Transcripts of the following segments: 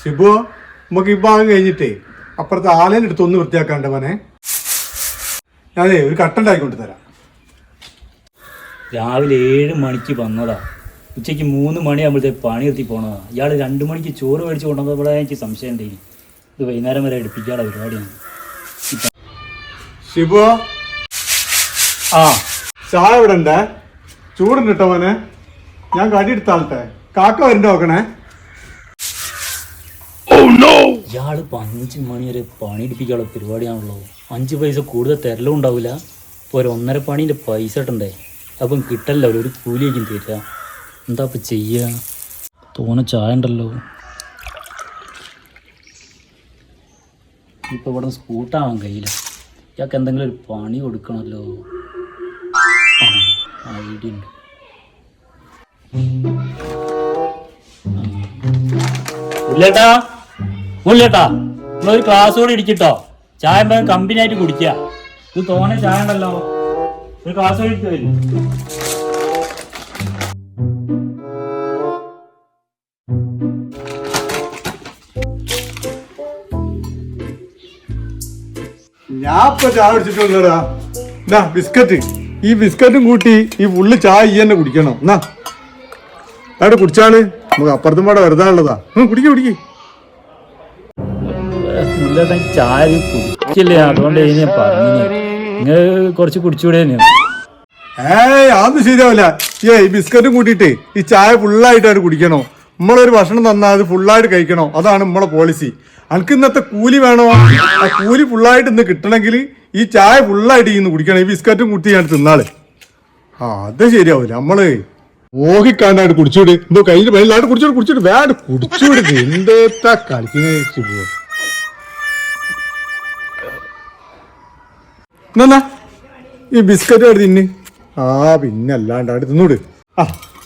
ഷിബു നമുക്ക് ഈ ഭാഗം കഴിഞ്ഞിട്ടേ അപ്പുറത്തെ ആലേന്റെ അടുത്ത് ഒന്ന് വൃത്തിയാക്കാണ്ട് മോനെ. ഞാനേ ഒരു കട്ടുണ്ടാക്കി കൊണ്ട് തരാം. രാവിലെ ഏഴ് മണിക്ക് വന്നതാ. ഉച്ചയ്ക്ക് മൂന്ന് മണിയാകുമ്പോഴത്തേക്ക് പണി എത്തി പോണതാ. ഇയാൾ രണ്ട് മണിക്ക് ചോറ് മേടിച്ച് കൊണ്ടുവന്നപ്പോഴേ എനിക്ക് സംശയം ഉണ്ടേ ഇത് വൈകുന്നേരം വരെ എടുപ്പിക്കാനുള്ള പരിപാടിയാണ്. ഷിബു. ആ ചായ ഇവിടെ ഉണ്ടേ? ചൂടുണ്ട് കേട്ടോ മോനെ. ഞാൻ കടി എടുത്താളട്ടെ കാക്ക വരണ്ട നോക്കണേ? ഇയാൾ ഇപ്പം അഞ്ച് മണി വരെ പണി എടുപ്പിക്കാനുള്ള പരിപാടിയാണല്ലോ. അഞ്ച് പൈസ കൂടുതൽ തരലും ഉണ്ടാവില്ല. ഇപ്പോൾ ഒരു ഒന്നര പണീന്റെ പൈസ ഇട്ടണ്ടേ അപ്പം കിട്ടല്ല ഒരു കൂലിയേക്കും തരിക. എന്താ ഇപ്പം ചെയ്യുക തോനെ ചായ ഉണ്ടല്ലോ. ഇപ്പം ഇവിടെ സ്കൂട്ടാവാൻ കഴിയില്ല. ഇയാൾക്ക് എന്തെങ്കിലും ഒരു പണി കൊടുക്കണമല്ലോ. ഐഡിയ ഉണ്ട്. ഉള്ളേട്ടാ. ഉള്ളേട്ടാ നിങ്ങളൊരു ക്ലാസ് കൂടി ഇടിക്കട്ടോ ചായ കമ്പനി ആയിട്ട് കുടിക്കുക ഇത് തോനെ ചായ ഉണ്ടല്ലോ. ഒരു ക്ലാസ് കൂടി ഇടിച്ചു ഞാൻ ഇപ്പൊ ചായ കുടിച്ചിട്ടുള്ളടാ എന്നാ ബിസ്ക്കറ്റ്. ഈ ബിസ്ക്കറ്റും കൂട്ടി ഈ ഉള്ളു ചായ ഈ തന്നെ കുടിക്കണം. എന്നാ അവിടെ കുടിച്ചാണ് നമുക്ക് അപ്പുറത്തും പാടെ വെറുതെ ഉള്ളതാ. കുടിക്ക് കുടിക്ക്. ഉള്ളേട്ടാ ചായ കുടിക്കില്ലേ അതുകൊണ്ട് ഇനി പറഞ്ഞു നിങ്ങൾ കുറച്ച് കുടിച്ചുകൂടെ ഏയ് അതൊന്നും ശരിയാവില്ല. ഏ ഈ ബിസ്ക്കറ്റും കൂട്ടിയിട്ട് ഈ ചായ ഫുള്ളായിട്ടാണ് കുടിക്കണോ? നമ്മളൊരു ഭക്ഷണം തന്നാൽ അത് ഫുള്ളായിട്ട് കഴിക്കണോ? അതാണ് നമ്മളെ പോളിസി അനക്ക് ഇന്നത്തെ കൂലി വേണോ? ആ കൂലി ഫുള്ളായിട്ട് ഇന്ന് കിട്ടണമെങ്കിൽ ഈ ചായ ഫുള്ളായിട്ട് ഇന്ന് കുടിക്കണം. ഈ ബിസ്ക്കറ്റും കുട്ടി ഞാൻ തിന്നാൾ. ആ അത് ശരിയാവില്ല. നമ്മൾ ഓഹിക്കാണ്ടായിട്ട് കുടിച്ചുവിട്. എന്തോ കയ്യിൽ വെള്ളമായിട്ട് കുടിച്ചോട് കുടിച്ചോട്. വേണ്ട കുടിച്ചുവിടുക എന്തേത്താ കളിക്കുന്ന എന്നാ ഈ ബിസ്ക്കറ്റ് അവിടെ തിന്ന്. ആ പിന്നെ അല്ലാണ്ട് അവിടെ തിന്നൂട്. ആ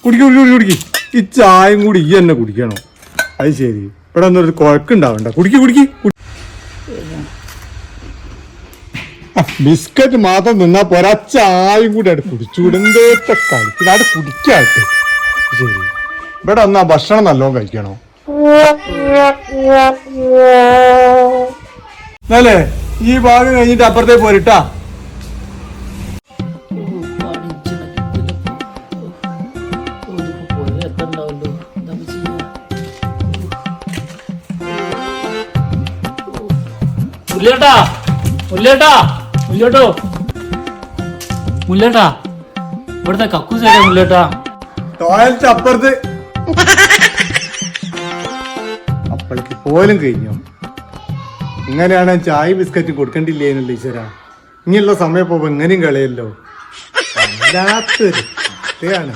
കുടിക്ക് കുടിക്ക് കുടിക്ക് ഈ ചായയും കൂടി ഈ തന്നെ കുടിക്കണോ? അത് ശരി. ഇവിടെ ഒന്നും ഒരു കുഴക്കുണ്ടാവണ്ട. കുടിക്ക് കുടിക്ക് ബിസ്ക്കറ്റ് മാത്രം നിന്നാ പോരാ. ചായയും കൂടി അവിടെ കുടിച്ചുകൂടെ എന്തേത്തെ കഴിക്കണം അവിടെ കുടിക്കാട്ടെ ശരി. ഇവിടെ ഒന്നാ ഭക്ഷണം നല്ലോണം കഴിക്കണോ? അല്ലേ ഈ ഭാഗം കഴിഞ്ഞിട്ട് അപ്പുറത്തേ പോരിട്ടാ. മുല്ലേട്ടാ മുല്ലേട്ടാ മുല്ലേട്ടോ. മുല്ലേട്ടാ ഇവിടുത്തെ കക്കൂസ് ഏതാ മുല്ലേട്ടാ? ടോയ്ലറ്റ് അപ്പുറത്ത്. അപ്പോഴേക്ക് പോലും കഴിഞ്ഞു. ഇങ്ങനെയാണ് ചായ ബിസ്ക്കറ്റ് കൊടുക്കണ്ടില്ലേ എന്നുള്ള ഈശ്വര. ഇനിയുള്ള സമയം പോകുമ്പോ എങ്ങനെയും കളയല്ലോ. വല്ലാത്തൊരു കഥയാണ്.